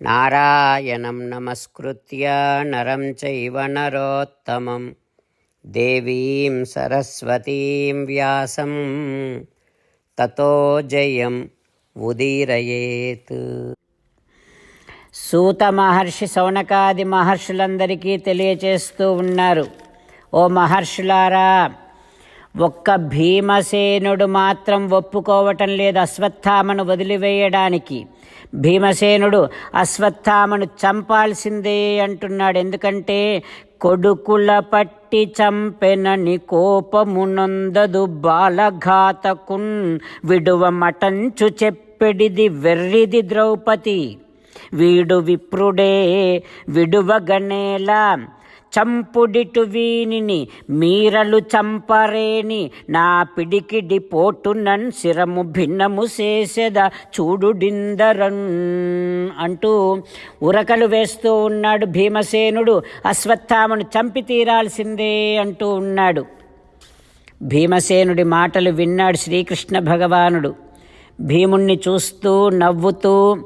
నారాయణం నమస్కృత్య నరం చైవ నరోత్తమం దేవీం సరస్వతీం వ్యాసం తతో జయం ఉదీరయేత్ సూత మహర్షి సౌనకాది మహర్షులందరికీ తెలియచేస్తూ ఉన్నారు ఓ మహర్షులారా ఒక్క భీమసేనుడు మాత్రం ఒప్పుకోవటం లేదు అశ్వత్థామను వదిలివేయడానికి. భీమసేనుడు అశ్వత్థామను చంపాల్సిందే అంటున్నాడు. ఎందుకంటే కొడుకుల పట్టి చంపెనని కోపమునందదు బాలఘాతకున్ విడువ మటంచు చెప్పెడిది వెర్రిది ద్రౌపది. వీడు విప్రుడే విడువగనేలా చంపుడిటు వీనిని మీరలు చంపరేని నా పిడికిడి పోటునన్ శిరము భిన్నము చేసేద చూడుడిందరన్ అంటూ ఉరకలు వేస్తూ ఉన్నాడు భీమసేనుడు. అశ్వత్థామను చంపి తీరాల్సిందే అంటూ ఉన్నాడు. భీమసేనుడి మాటలు విన్నాడు శ్రీకృష్ణ భగవానుడు. భీముణ్ణి చూస్తూ నవ్వుతూ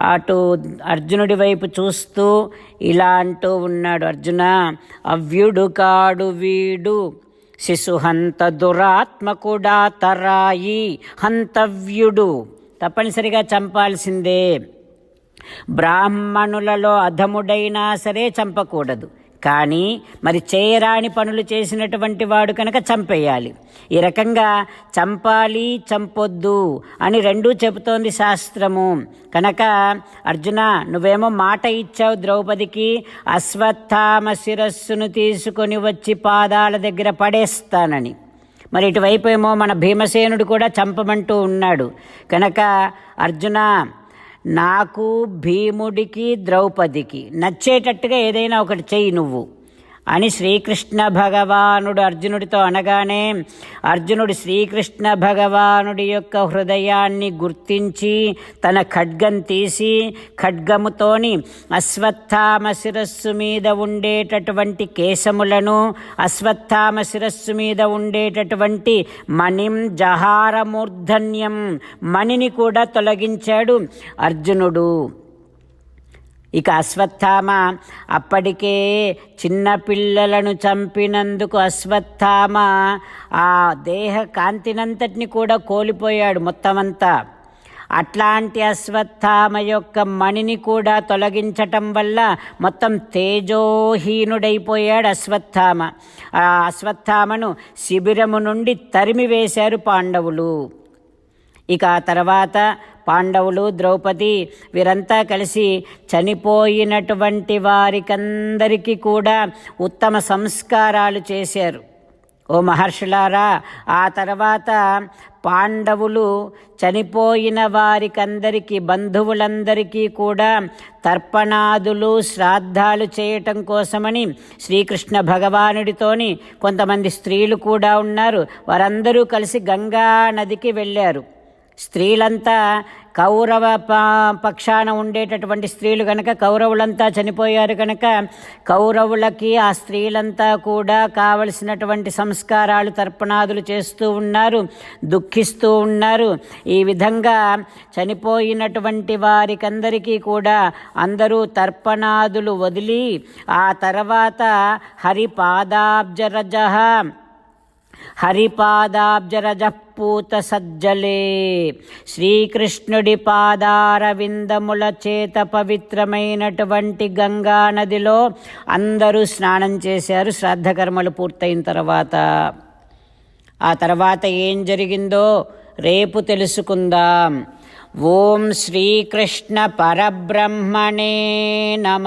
అటు అర్జునుడి వైపు చూస్తూ ఇలా అంటూ ఉన్నాడు అర్జున అవ్యుడు కాడు వీడు. శిశుహంత దురాత్మకుడా తరాయి హంతవ్యుడు. తప్పనిసరిగా చంపాల్సిందే. బ్రాహ్మణులలో అధముడైనా సరే చంపకూడదు. కానీ మరి చేయరాని పనులు చేసినటువంటి వాడు కనుక చంపేయాలి. ఈ రకంగా చంపాలి చంపొద్దు అని రెండూ చెబుతోంది శాస్త్రము. కనుక అర్జున నువ్వేమో మాట ఇచ్చావు ద్రౌపదికి అశ్వత్థామ శిరస్సును తీసుకొని వచ్చి పాదాల దగ్గర పడేస్తానని. మరి ఇటువైపు ఏమో మన భీమసేనుడు కూడా చంపమంటూ ఉన్నాడు. కనుక అర్జున నాకు భీముడికి ద్రౌపదికి. నచ్చేటట్టుగా ఏదైనా ఒకటి చెయ్యి నువ్వు. అని శ్రీకృష్ణ భగవానుడు అర్జునుడితో అనగానే అర్జునుడు శ్రీకృష్ణ భగవానుడి యొక్క హృదయాన్ని గుర్తించి తన ఖడ్గం తీసి ఖడ్గముతోని అశ్వత్థామ శిరస్సు మీద ఉండేటటువంటి కేశములను అశ్వత్థామ శిరస్సు మీద ఉండేటటువంటి మణిం జహారమూర్ధన్యం మణిని కూడా తొలగించాడు అర్జునుడు. ఇక అశ్వత్థామ అప్పటికే చిన్న పిల్లలను చంపినందుకు అశ్వత్థామ ఆ దేహ కాంతినంతటిని కూడా కోల్పోయాడు మొత్తమంతా. అట్లాంటి అశ్వత్థామ యొక్క మణిని కూడా తొలగించటం వల్ల మొత్తం తేజోహీనుడైపోయాడు అశ్వత్థామ. ఆ అశ్వత్థామను శిబిరము నుండి తరిమివేశారు పాండవులు. ఇక ఆ తర్వాత పాండవులు ద్రౌపది వీరంతా కలిసి చనిపోయినటువంటి వారికందరికీ కూడా ఉత్తమ సంస్కారాలు చేశారు. ఓ మహర్షులారా ఆ తర్వాత పాండవులు చనిపోయిన వారికందరికీ బంధువులందరికీ కూడా తర్పణాదులు శ్రాద్ధాలు చేయటం కోసమని శ్రీకృష్ణ భగవానుడితోని కొంతమంది స్త్రీలు కూడా ఉన్నారు. వారందరూ కలిసి గంగా నదికి వెళ్ళారు. స్త్రీలంతా కౌరవ పక్షాన ఉండేటటువంటి స్త్రీలు కనుక కౌరవులంతా చనిపోయారు కనుక కౌరవులకి ఆ స్త్రీలంతా కూడా కావలసినటువంటి సంస్కారాలు తర్పణాదులు చేస్తూ ఉన్నారు దుఃఖిస్తూ ఉన్నారు. ఈ విధంగా చనిపోయినటువంటి వారికందరికీ కూడా అందరూ తర్పణాదులు వదిలి ఆ తర్వాత హరిపాదాబ్జరజ హరిపాదాబ్జరజ పూత సజ్జలే శ్రీకృష్ణుడి పాదారవిందముల చేత పవిత్రమైనటువంటి గంగా నదిలో అందరూ స్నానం చేశారు. శ్రాద్ధకర్మలు పూర్తయిన తర్వాత. ఆ తర్వాత ఏం జరిగిందో రేపు తెలుసుకుందాం. ఓం శ్రీకృష్ణ పరబ్రహ్మణే నమ.